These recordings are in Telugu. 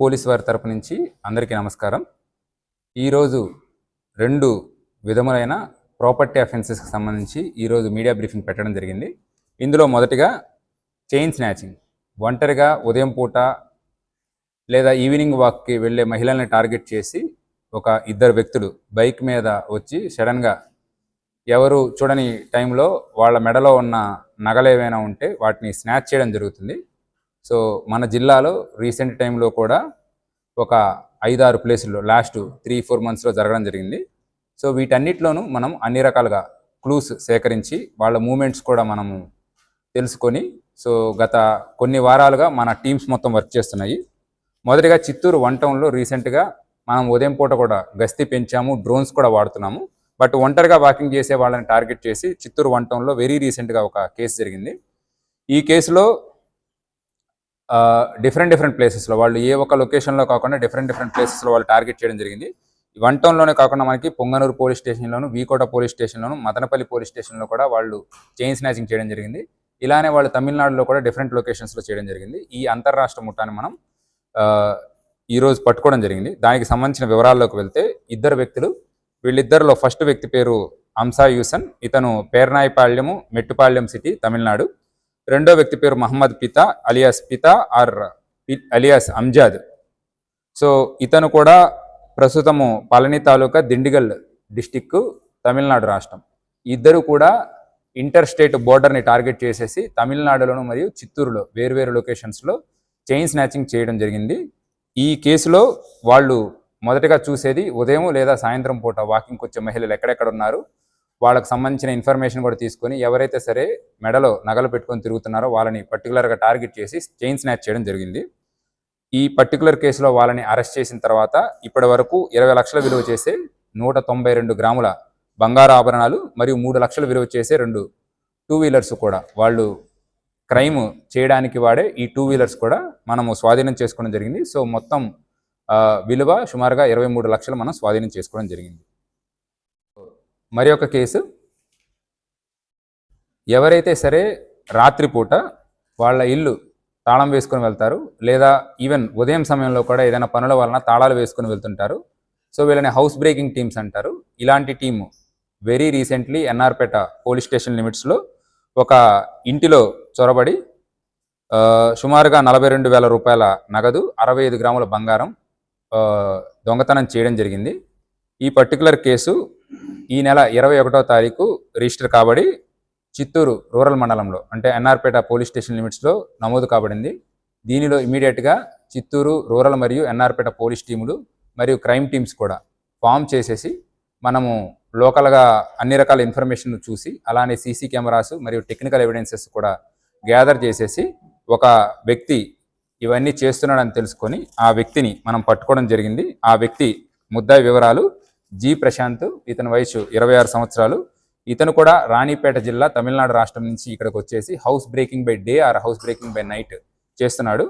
పోలీస్ వారి తరపు నుంచి అందరికీ నమస్కారం. ఈరోజు రెండు విధములైన ప్రాపర్టీ అఫెన్సెస్కి సంబంధించి ఈరోజు మీడియా బ్రీఫింగ్ పెట్టడం జరిగింది. ఇందులో మొదటిగా చైన్ స్నాచింగ్. ఒంటరిగా ఉదయం పూట లేదా ఈవినింగ్ వాక్కి వెళ్ళే మహిళల్ని టార్గెట్ చేసి ఒక ఇద్దరు వ్యక్తులు బైక్ మీద వచ్చి సడన్గా ఎవరు చూడని టైంలో వాళ్ళ మెడలో ఉన్న నగలు ఏవైనా ఉంటే వాటిని స్నాచ్ చేయడం జరుగుతుంది. సో మన జిల్లాలో రీసెంట్ టైంలో కూడా ఒక ఐదారు ప్లేసుల్లో లాస్ట్ త్రీ ఫోర్ మంత్స్లో జరగడం జరిగింది. సో వీటన్నిటిలోనూ మనం అన్ని రకాలుగా క్లూస్ సేకరించి వాళ్ళ మూమెంట్స్ కూడా మనము తెలుసుకొని సో గత కొన్ని వారాలుగా మన టీమ్స్ మొత్తం వర్క్ చేస్తున్నాయి. మొదటిగా చిత్తూరు వన్ టౌన్లో రీసెంట్గా మనం ఉదయం పూట కూడా గస్తీ పెంచాము డ్రోన్స్ కూడా వాడుతున్నాము. బట్ ఒంటరిగా వాకింగ్ చేసే వాళ్ళని టార్గెట్ చేసి చిత్తూరు వన్ టౌన్లో వెరీ రీసెంట్గా ఒక కేసు జరిగింది. ఈ కేసులో డిఫరెంట్ డిఫరెంట్ ప్లేసెస్లో వాళ్ళు ఏ ఒక్క లొకేషన్లో కాకుండా డిఫరెంట్ డిఫరెంట్ ప్లేసెస్లో వాళ్ళు టార్గెట్ చేయడం జరిగింది. వన్ టౌన్లోనే కాకుండా మనకి పొంగనూరు పోలీస్ స్టేషన్లోను వీకోట పోలీస్ స్టేషన్లోను మదనపల్లి పోలీస్ స్టేషన్లో కూడా వాళ్ళు చైన్ స్నాచింగ్ చేయడం జరిగింది. ఇలానే వాళ్ళు తమిళనాడులో కూడా డిఫరెంట్ లొకేషన్స్లో చేయడం జరిగింది. ఈ అంతర్రాష్ట్ర ముఠాన్ని మనం ఈరోజు పట్టుకోవడం జరిగింది. దానికి సంబంధించిన వివరాల్లోకి వెళ్తే ఇద్దరు వ్యక్తులు వీళ్ళిద్దరిలో ఫస్ట్ వ్యక్తి పేరు అంసా యూసన్ ఇతను పేర్నాయిపాళ్యము మెట్టుపాళ్యం సిటీ తమిళనాడు. రెండో వ్యక్తి పేరు మహమ్మద్ పితా అలియాస్ పితా R P- alias Amjad. So ఇతను కూడా ప్రస్తుతము పళని తాలూకా దిండిగల్ డిస్టిక్ తమిళనాడు రాష్ట్రం. ఇద్దరు కూడా ఇంటర్ స్టేట్ బోర్డర్ని టార్గెట్ చేసేసి తమిళనాడులోను మరియు చిత్తూరులో వేర్వేరు లొకేషన్స్లో చైన్ స్నాచింగ్ చేయడం జరిగింది. ఈ కేసులో వాళ్ళు మొదటగా చూసేది ఉదయం లేదా సాయంత్రం పూట వాకింగ్కి వచ్చే మహిళలు ఎక్కడెక్కడ ఉన్నారు వాళ్ళకి సంబంధించిన ఇన్ఫర్మేషన్ కూడా తీసుకొని ఎవరైతే సరే మెడలో నగలు పెట్టుకొని తిరుగుతున్నారో వాళ్ళని పర్టికులర్గా టార్గెట్ చేసి చైన్ స్నాచ్ చేయడం జరిగింది. ఈ పర్టికులర్ కేసులో వాళ్ళని అరెస్ట్ చేసిన తర్వాత ఇప్పటి వరకు ఇరవై లక్షల విలువ చేసే నూట తొంభై రెండు గ్రాముల బంగారు ఆభరణాలు మరియు మూడు లక్షల విలువ చేసే రెండు టూ వీలర్స్ కూడా వాళ్ళు క్రైమ్ చేయడానికి వాడే ఈ టూ వీలర్స్ కూడా మనము స్వాధీనం చేసుకోవడం జరిగింది. సో మొత్తం విలువ సుమారుగా ఇరవై మూడు లక్షలు మనం స్వాధీనం చేసుకోవడం జరిగింది. మరి ఒక కేసు. ఎవరైతే సరే రాత్రిపూట వాళ్ళ ఇల్లు తాళం వేసుకొని వెళ్తారు లేదా ఈవెన్ ఉదయం సమయంలో కూడా ఏదైనా పనుల వలన తాళాలు వేసుకొని వెళ్తుంటారు. సో వీళ్ళని హౌస్ బ్రేకింగ్ టీమ్స్ అంటారు. ఇలాంటి team very recently NR Peta police station లిమిట్స్లో ఒక ఇంటిలో చొరబడి సుమారుగా నలభై రెండు వేల రూపాయల నగదు అరవై ఐదు గ్రాముల బంగారం దొంగతనం చేయడం జరిగింది. ఈ పర్టికులర్ కేసు ఈ నెల ఇరవై ఒకటో తారీఖు రిజిస్టర్ కాబడి చిత్తూరు రూరల్ మండలంలో అంటే ఎన్ఆర్పేట పోలీస్ స్టేషన్ లిమిట్స్లో నమోదు కాబడింది. దీనిలో ఇమీడియట్గా చిత్తూరు రూరల్ మరియు ఎన్ఆర్పేట పోలీస్ టీములు మరియు క్రైమ్ టీమ్స్ కూడా ఫామ్ చేసేసి మనము లోకల్గా అన్ని రకాల ఇన్ఫర్మేషన్ చూసి అలానే సీసీ కెమెరాస్ మరియు టెక్నికల్ ఎవిడెన్సెస్ కూడా గ్యాదర్ చేసేసి ఒక వ్యక్తి ఇవన్నీ చేస్తున్నాడని తెలుసుకొని ఆ వ్యక్తిని మనం పట్టుకోవడం జరిగింది. ఆ వ్యక్తి ముద్దాయి వివరాలు జి ప్రశాంత్ ఇతని వయసు ఇరవై ఆరు సంవత్సరాలు. ఇతను కూడా రాణిపేట జిల్లా తమిళనాడు రాష్ట్రం నుంచి ఇక్కడికి వచ్చేసి house breaking by day or house breaking by night చేస్తున్నాడు.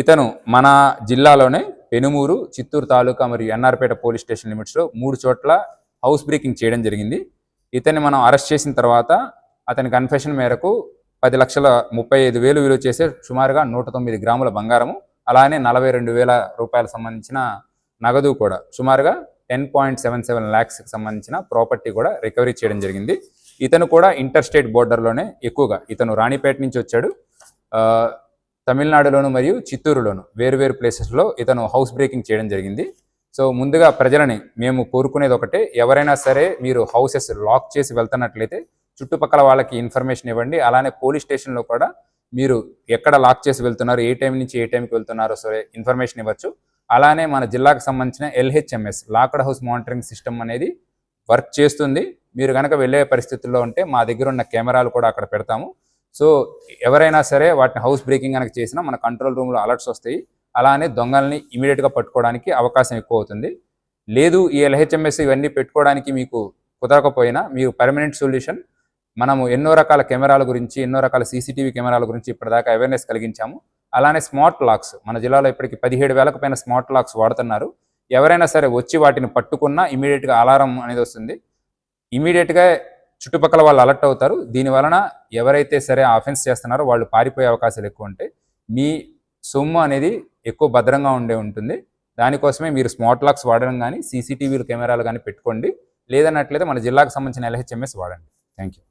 ఇతను మన జిల్లాలోనే పెనుమూరు చిత్తూరు తాలూకా మరియు ఎన్ఆర్పేట పోలీస్ స్టేషన్ లిమిట్స్లో మూడు చోట్ల హౌస్ బ్రేకింగ్ చేయడం జరిగింది. ఇతన్ని మనం అరెస్ట్ చేసిన తర్వాత అతని కన్ఫెషన్ మేరకు పది లక్షల ముప్పై ఐదు వేలు విలువ చేసే సుమారుగా నూట తొమ్మిది గ్రాముల బంగారము అలానే నలభై రెండు వేల రూపాయలకు సంబంధించిన నగదు కూడా. సుమారుగా టెన్ పాయింట్ సెవెన్ సెవెన్ ల్యాక్స్కి సంబంధించిన ప్రాపర్టీ కూడా రికవరీ చేయడం జరిగింది. ఇతను కూడా ఇంటర్ స్టేట్ బోర్డర్లోనే ఎక్కువగా ఇతను రాణిపేట నుంచి వచ్చాడు. తమిళనాడులోను మరియు చిత్తూరులోను వేరువేరు ప్లేసెస్లో ఇతను హౌస్ బ్రేకింగ్ చేయడం జరిగింది. సో ముందుగా ప్రజలని మేము కోరుకునేది ఒకటే ఎవరైనా సరే మీరు హౌసెస్ లాక్ చేసి వెళ్తున్నట్లయితే చుట్టుపక్కల వాళ్ళకి ఇన్ఫర్మేషన్ ఇవ్వండి. అలానే పోలీస్ స్టేషన్లో కూడా మీరు ఎక్కడ లాక్ చేసి వెళ్తున్నారు ఏ టైం నుంచి ఏ టైంకి వెళ్తున్నారో సరే ఇన్ఫర్మేషన్ ఇవ్వచ్చు. అలానే మన జిల్లాకు సంబంధించిన LHMS locked house monitoring system అనేది వర్క్ చేస్తుంది. మీరు కనుక వెళ్ళే పరిస్థితుల్లో ఉంటే మా దగ్గర ఉన్న కెమెరాలు కూడా అక్కడ పెడతాము. సో ఎవరైనా సరే వాటిని హౌస్ బ్రేకింగ్ కనుక చేసినా మన కంట్రోల్ రూమ్లో అలర్ట్స్ వస్తాయి. అలానే దొంగల్ని ఇమీడియట్గా పట్టుకోవడానికి అవకాశం ఎక్కువ అవుతుంది. లేదు ఈ ఎల్హెచ్ఎంఎస్ ఇవన్నీ పెట్టుకోవడానికి మీకు కుదరకపోయినా మీరు పర్మనెంట్ సొల్యూషన్ మనము ఎన్నో రకాల కెమెరాల గురించి ఎన్నో రకాల సీసీటీవీ కెమెరాల గురించి ఇప్పటిదాకా అవేర్నెస్ కలిగించాము. అలానే స్మార్ట్ లాక్స్. మన జిల్లాలో ఇప్పటికి పదిహేడు వేలకు పైన స్మార్ట్ లాక్స్ వాడుతున్నారు. ఎవరైనా సరే వచ్చి వాటిని పట్టుకున్నా ఇమీడియట్గా అలారం అనేది వస్తుంది. ఇమీడియట్గా చుట్టుపక్కల వాళ్ళు అలర్ట్ అవుతారు. దీని వలన ఎవరైతే సరే ఆఫెన్స్ చేస్తున్నారో వాళ్ళు పారిపోయే అవకాశాలు ఎక్కువ ఉంటాయి. మీ సొమ్ము అనేది ఎక్కువ భద్రంగా ఉండే ఉంటుంది. దానికోసమే మీరు స్మార్ట్ లాక్స్ వాడడం కానీ సీసీటీవీలు కెమెరాలు కానీ పెట్టుకోండి. లేదన్నట్లయితే మన జిల్లాకు సంబంధించిన ఎల్హెచ్ఎంఎస్ వాడండి. Thank you